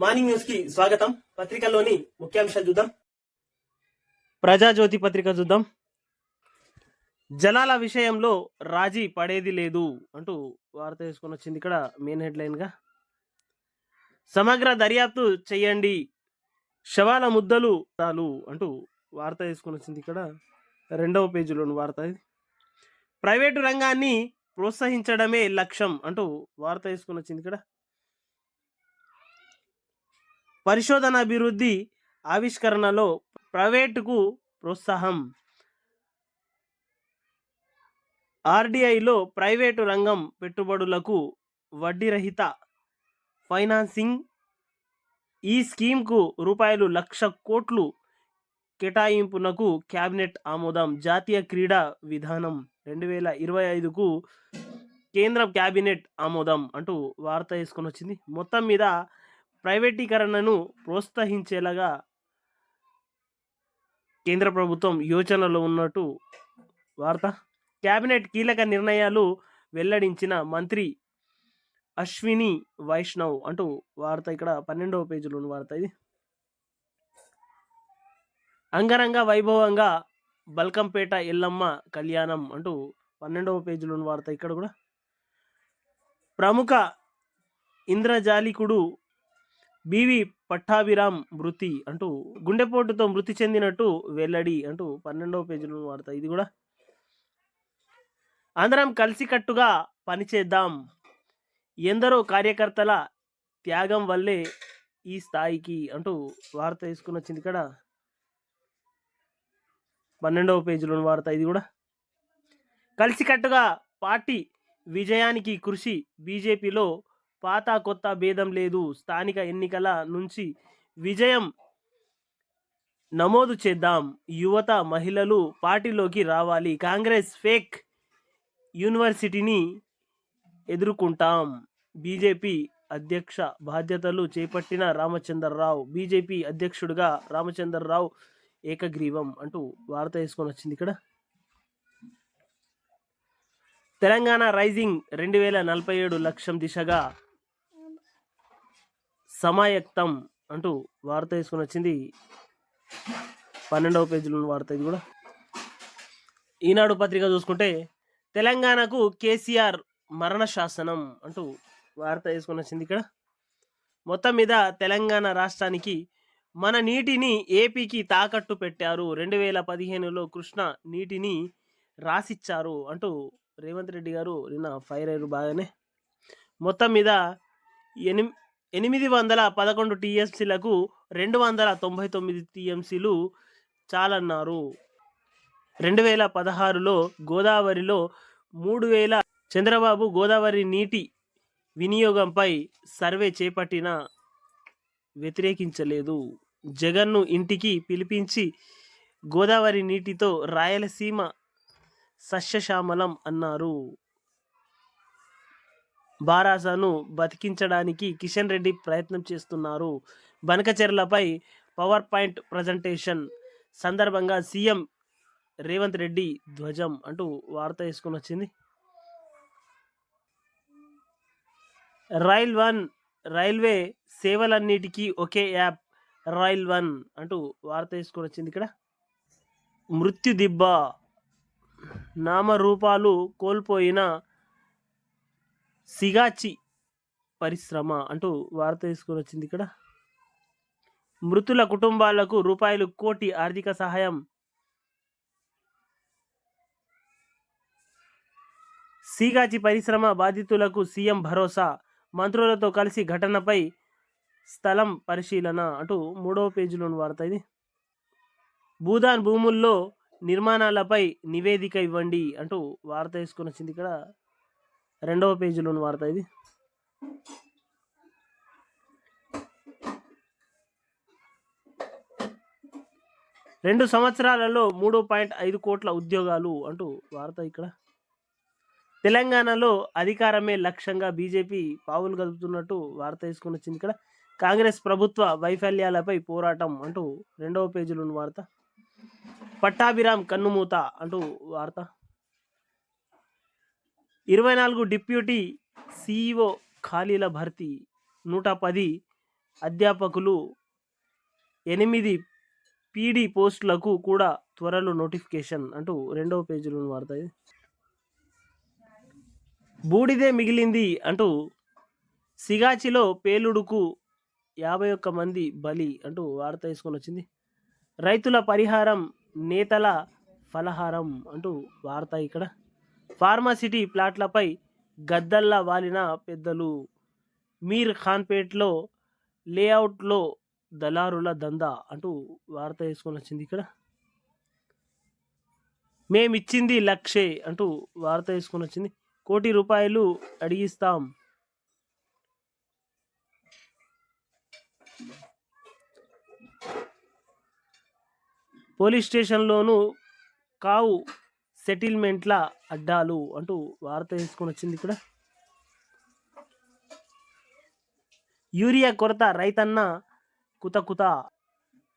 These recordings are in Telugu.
మార్నింగ్ న్యూస్కి స్వాగతం. పత్రికల్లోని ముఖ్యాంశాలు చూద్దాం. ప్రజాజ్యోతి పత్రిక చూద్దాం. జలాల విషయంలో రాజీ పడేది లేదు అంటూ వార్త వేసుకొని వచ్చింది ఇక్కడ మెయిన్ హెడ్లైన్గా సమగ్ర దర్యాప్తు చేయండి. శవాల ముద్దలు తాలు అంటూ వార్త వేసుకొని వచ్చింది ఇక్కడ. రెండవ పేజీలోని వార్త ఇది. ప్రైవేటు రంగాన్ని ప్రోత్సహించడమే లక్ష్యం అంటూ వార్త వేసుకొని వచ్చింది ఇక్కడ. పరిశోధన అభివృద్ధి ఆవిష్కరణలో ప్రైవేటుకు ప్రోత్సాహం. ఆర్డీఐలో ప్రైవేటు రంగం పెట్టుబడులకు వడ్డీ రహిత ఫైనాన్సింగ్. ఈ స్కీమ్కు రూపాయలు లక్ష కోట్లు కేటాయింపునకు కేబినెట్ ఆమోదం. జాతీయ క్రీడా విధానం రెండు వేల ఇరవై ఐదుకు కేంద్ర కేబినెట్ ఆమోదం అంటూ వార్త వేసుకొని వచ్చింది మొత్తం మీద ప్రైవేటీకరణను ప్రోత్సహించేలాగా కేంద్ర ప్రభుత్వం యోచనలో ఉన్నట్టు వార్త. కేబినెట్ కీలక నిర్ణయాలు వెల్లడించిన మంత్రి అశ్విని వైష్ణవ్ అంటూ వార్త ఇక్కడ పన్నెండవ పేజీలో ఉన్న వార్త ఇది. అంగరంగ వైభవంగా బల్కంపేట ఎల్లమ్మ కళ్యాణం అంటూ పన్నెండవ పేజీలో ఉన్న వార్త ఇక్కడ కూడా. ప్రముఖ ఇంద్రజాలికుడు బివి పట్టాభిరామ్ మృతి అంటూ గుండెపోటుతో మృతి చెందినట్టు వెల్లడి అంటూ పన్నెండవ పేజీలో వాడతా. ఇది కూడా అందరం కలిసికట్టుగా పనిచేద్దాం. ఎందరో కార్యకర్తల త్యాగం వల్లే ఈ స్థాయికి అంటూ వార్త తీసుకుని వచ్చింది ఇక్కడ. పన్నెండవ పేజీలోని వార్త ఇది కూడా. కలిసికట్టుగా పార్టీ విజయానికి కృషి బీజేపీలో పాత కొత్త భేదం లేదు. స్థానిక ఎన్నికల నుంచి విజయం నమోదు చేద్దాం. యువత మహిళలు పార్టీలోకి రావాలి. కాంగ్రెస్ ఫేక్ యూనివర్సిటీని ఎదుర్కొంటాం. బీజేపీ అధ్యక్ష బాధ్యతలు చేపట్టిన రామచంద్రరావు బీజేపీ అధ్యక్షుడిగా రామచంద్రరావు ఏకగ్రీవం అంటూ వార్త వేసుకొని వచ్చింది ఇక్కడ. తెలంగాణ రైజింగ్ రెండు వేల నలభై ఏడు లక్షం దిశగా సమాయక్తం అంటూ వార్త వేసుకొని వచ్చింది. పన్నెండవ పేజీలో ఉన్న వార్త ఇది కూడా. ఈనాడు పత్రిక చూసుకుంటే తెలంగాణకు కేసీఆర్ మరణ శాసనం అంటూ వార్త వేసుకొని వచ్చింది ఇక్కడ. మొత్తం మీద తెలంగాణ రాష్ట్రానికి మన నీటిని ఏపీకి తాకట్టు పెట్టారు. రెండు వేల పదిహేనులో కృష్ణ నీటిని రాసిచ్చారు అంటూ రేవంత్ రెడ్డి గారు నిన్న ఫైర్ అయ్యారు బాగానే. మొత్తం మీద ఎనిమి ఎనిమిది వందల పదకొండు టీఎంసీలకు రెండు వందల తొంభై తొమ్మిది టీఎంసీలు చాలన్నారు. రెండు వేల పదహారులో గోదావరిలో మూడు వేల చంద్రబాబు గోదావరి నీటి వినియోగంపై సర్వే చేపట్టిన వ్యతిరేకించలేదు. జగన్ను ఇంటికి పిలిపించి గోదావరి నీటితో రాయలసీమ సస్యశ్యామలం అన్నారు. బారాసాను బతికించడానికి కిషన్ రెడ్డి ప్రయత్నం చేస్తున్నారు. బనకచెర్లపై పవర్ పాయింట్ ప్రజెంటేషన్ సందర్భంగా సీఎం రేవంత్ రెడ్డి ధ్వజం అంటూ వార్త వేసుకుని వచ్చింది. రైల్ వన్ రైల్వే సేవలన్నిటికీ ఒకే యాప్ రైల్ వన్ అంటూ వార్త వేసుకొని వచ్చింది ఇక్కడ. మృత్యుదిబ్బ నామరూపాలు కోల్పోయిన సిగాచి పరిశ్రమ అంటూ వార్త తీసుకుని వచ్చింది ఇక్కడ. మృతుల కుటుంబాలకు రూపాయలు కోటి ఆర్థిక సహాయం. సీగాచి పరిశ్రమ బాధితులకు సీఎం భరోసా. మంత్రులతో కలిసి ఘటనపై స్థలం పరిశీలన అంటూ మూడవ పేజీలోని వార్త ఇది. భూదాన్ భూముల్లో నిర్మాణాలపై నివేదిక ఇవ్వండి అంటూ వార్త వేసుకొని వచ్చింది ఇక్కడ. రెండవ పేజీలోని వార్త ఇది. రెండు సంవత్సరాలలో మూడు పాయింట్ ఐదు కోట్ల ఉద్యోగాలు అంటూ వార్త ఇక్కడ. తెలంగాణలో అధికారమే లక్ష్యంగా బీజేపీ పావులు కదుపుతున్నట్టు వార్త వేసుకొని వచ్చింది ఇక్కడ. కాంగ్రెస్ ప్రభుత్వ వైఫల్యాలపై పోరాటం అంటూ రెండవ పేజీలోని వార్త. పట్టాభిరామ్ కన్నుమూత అంటూ వార్త. ఇరవై నాలుగు డిప్యూటీ సిఇఓ ఖాళీల భర్తీ నూట పది అధ్యాపకులు ఎనిమిది పీడీ పోస్టులకు కూడా త్వరలో నోటిఫికేషన్ అంటూ రెండవ పేజీలో వార్త బూడిదే మిగిలింది అంటూ సిగాచిలో పేలుడుకు యాభై ఒక్క మంది బలి అంటూ వార్త తీసుకొని వచ్చింది. రైతుల పరిహారం నేతల ఫలహారం అంటూ వార్త ఇక్కడ. ఫార్మాసిటీ ప్లాట్లపై గద్దల్లా వాలిన పెద్దలు. మీర్ ఖాన్పేట్లో లేఅవుట్లో దళారుల దందా అంటూ వార్త వేసుకొని వచ్చింది ఇక్కడ. మేమిచ్చింది లక్షే అంటూ వార్త వేసుకొని వచ్చింది. కోటి రూపాయలు అడిగిస్తాం. పోలీస్ స్టేషన్లోనూ కావు సెటిల్మెంట్ల అడ్డాలు అంటూ వార్త వేసుకొని వచ్చింది ఇక్కడ. యూరియా కొరత రైతన్న కుత కుత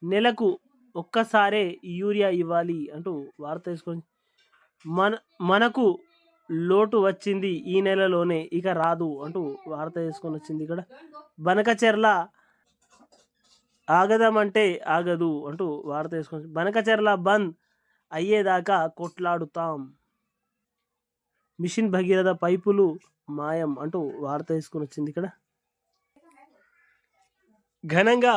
నెలకు ఒక్కసారే యూరియా ఇవ్వాలి అంటూ వార్త వేసుకొని మన మనకు లోటు వచ్చింది ఈ నెలలోనే ఇక రాదు అంటూ వార్త వేసుకొని వచ్చింది ఇక్కడ. బనకచెర్ల ఆగదమంటే ఆగదు అంటూ వార్త వేసుకొని బనకచెర్ల బంద్ అయ్యేదాకా కొట్లాడుతాం. మిషన్ భగీరథ పైపులు మాయం అంటూ వార్త తీసుకుని వచ్చింది ఇక్కడ. ఘనంగా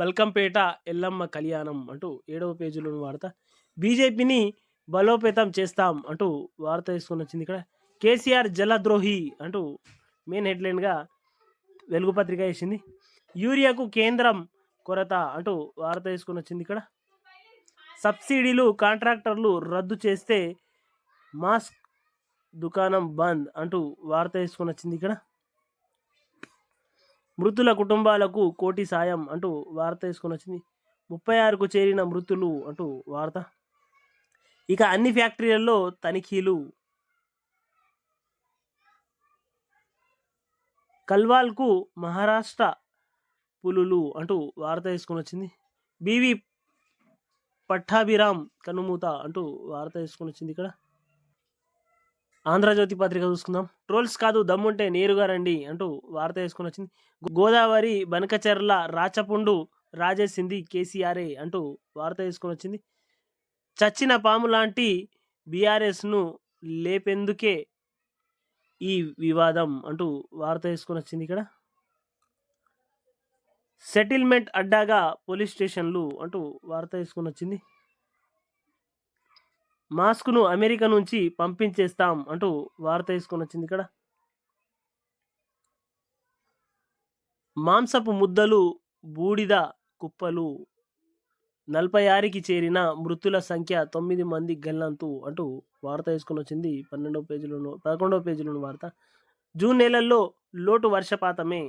బల్కంపేట ఎల్లమ్మ కళ్యాణం అంటూ ఏడవ పేజీలోని వార్త. బీజేపీని బలోపేతం చేస్తాం అంటూ వార్త తీసుకుని వచ్చింది ఇక్కడ. కేసీఆర్ జలద్రోహి అంటూ మెయిన్ హెడ్లైన్గా వెలుగు పత్రిక వేసింది. యూరియాకు కేంద్రం కొరత అంటూ వార్త తీసుకుని వచ్చింది ఇక్కడ. సబ్సిడీలు కాంట్రాక్టర్లు రద్దు చేస్తే మాస్క్ దుకాణం బంద్ అంటూ వార్త వేసుకుని వచ్చింది ఇక్కడ. మృతుల కుటుంబాలకు కోటి సాయం అంటూ వార్త వేసుకుని వచ్చింది ముప్పై ఆరుకు చేరిన మృతులు అంటూ వార్త. ఇక అన్ని ఫ్యాక్టరీలలో తనిఖీలు. కల్వాల్కు మహారాష్ట్ర పులులు అంటూ వార్త వేసుకుని వచ్చింది బీవీ పట్టాభిరామ్ కనుమూత అంటూ వార్త తీసుకుని వచ్చింది ఇక్కడ. ఆంధ్రజ్యోతి పత్రిక చూసుకుందాం. ట్రోల్స్ కాదు దమ్ముంటే నేరుగా రండి అంటూ వార్త వేసుకొని వచ్చింది. గోదావరి బనకచెర్ల రాచపుండు రాజేసింది కేసీఆర్ఏ అంటూ వార్త వేసుకొని వచ్చింది. చచ్చిన పాము లాంటి బీఆర్ఎస్ను లేపెందుకే ఈ వివాదం అంటూ వార్త వేసుకొని వచ్చింది ఇక్కడ. సెటిల్మెంట్ అడ్డాగా పోలీస్ స్టేషన్లు అంటూ వార్త వేసుకొని వచ్చింది మాస్క్ను అమెరికా నుంచి పంపించేస్తాం అంటూ వార్త తీసుకొని వచ్చింది ఇక్కడ. మాంసపు ముద్దలు బూడిద కుప్పలు నలభై ఆరుకి చేరిన మృతుల సంఖ్య తొమ్మిది మంది గల్లంతు అంటూ వార్త తీసుకొని వచ్చింది పన్నెండవ పేజీలోను పదకొండవ పేజీలోని వార్త. జూన్ నెలల్లో లోటు వర్షపాతమే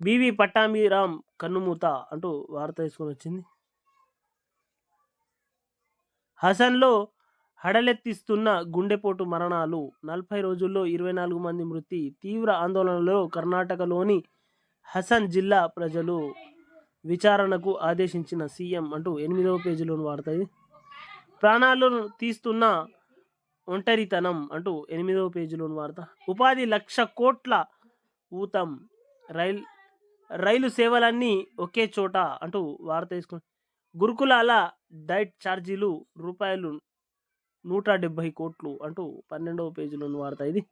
బీవీ పట్టాభిరామ్ కన్నుమూత అంటూ వార్త తీసుకొని వచ్చింది. హసన్లో హడలెత్తిస్తున్న గుండెపోటు మరణాలు నలభై రోజుల్లో ఇరవై నాలుగు మంది మృతి తీవ్ర ఆందోళనలో కర్ణాటకలోని హసన్ జిల్లా ప్రజలు విచారణకు ఆదేశించిన సీఎం అంటూ ఎనిమిదవ పేజీలోని వార్త ఇది. ప్రాణాలను తీస్తున్న ఒంటరితనం అంటూ ఎనిమిదవ పేజీలోని వార్త. ఉపాధి లక్ష కోట్ల ఊతం రైల్ రైలు సేవలన్నీ ఒకే చోట అంటూ వార్త తీసుకుని గురుకులాల డైట్ ఛార్జీలు రూపాయలు నూట డెబ్భై కోట్లు అంటూ పన్నెండవ పేజీలో వార్త ఇది.